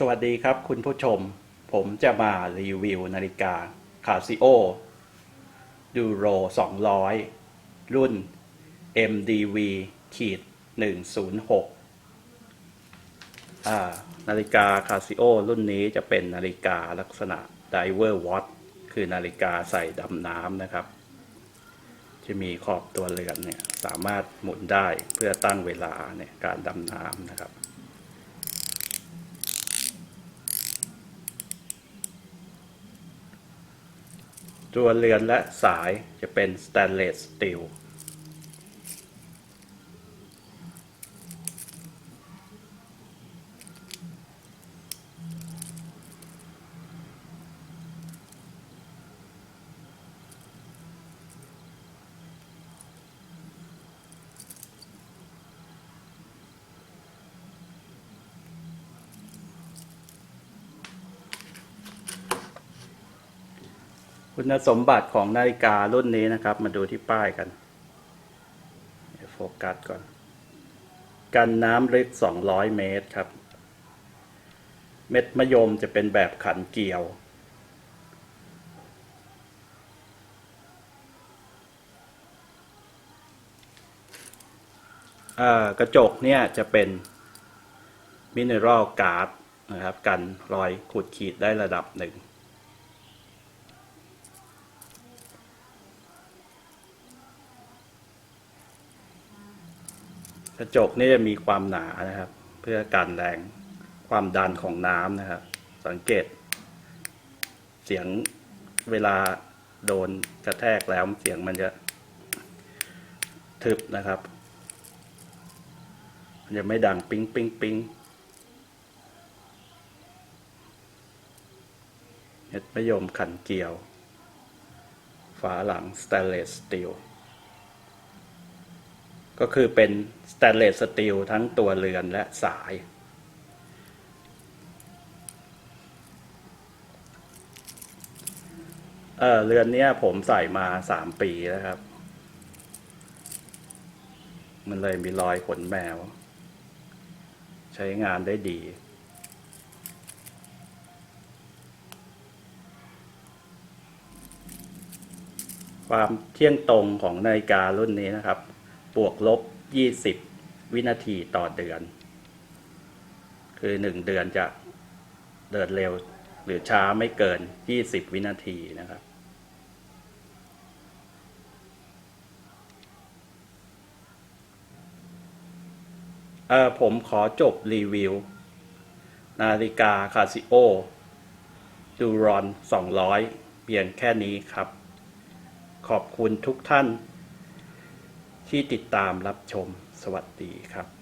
สวัสดีครับคุณผู้ชม ผมจะมารีวิวนาฬิกา Casio Duro 200 รุ่น MDV ขีด106 นาฬิกา Casio รุ่นนี้จะเป็นนาฬิกาลักษณะ Diver Watch คือนาฬิกาใส่ดำน้ำนะครับ จะมีขอบตัวเรือนเนี่ย สามารถหมุนได้เพื่อตั้งเวลาเนี่ยการดำน้ำนะครับ ตัวเรือนและสายจะเป็นสแตนเลสสตีล คุณสมบัติของนาฬิการุ่นนี้นะครับ มาดูที่ป้ายกันโฟกัสก่อน กันน้ำลึก 200 เมตรครับ เม็ดมะยมจะเป็นแบบขันเกลียว กระจกเนี่ยจะเป็นมิเนอรัลการ์ดนะครับ กันรอยขูดขีดได้ระดับหนึ่ง กระจกนี่จะมีความหนานะครับ เพื่อกันแรงความดันของน้ำนะครับ สังเกต เสียงเวลาโดนกระแทกแล้วเสียงมันจะทึบนะครับ มันจะไม่ดังปิ๊งปิ๊งปิ๊งเม็ดมะยมขันเกลียว ฝาหลังสแตนเลสสตีล ก็คือเป็นสแตนเลสสตีลทั้งตัวเรือนและสาย เออเรือนเนี้ยผมใส่มาสามปีแล้วครับ มันเลยมีรอยขนแมว ใช้งานได้ดีความเที่ยงตรงของนาฬิการุ่นนี้นะครับ บวกลบ 20 วินาทีต่อเดือน คือ 1 เดือนจะเดินเร็วหรือช้าไม่เกิน 20 วินาทีนะครับ เออผมขอจบรีวิว นาฬิกาคาซิโอดูรอน 200 เพียงแค่นี้ครับ ขอบคุณทุกท่าน ที่ติดตามรับชมสวัสดีครับ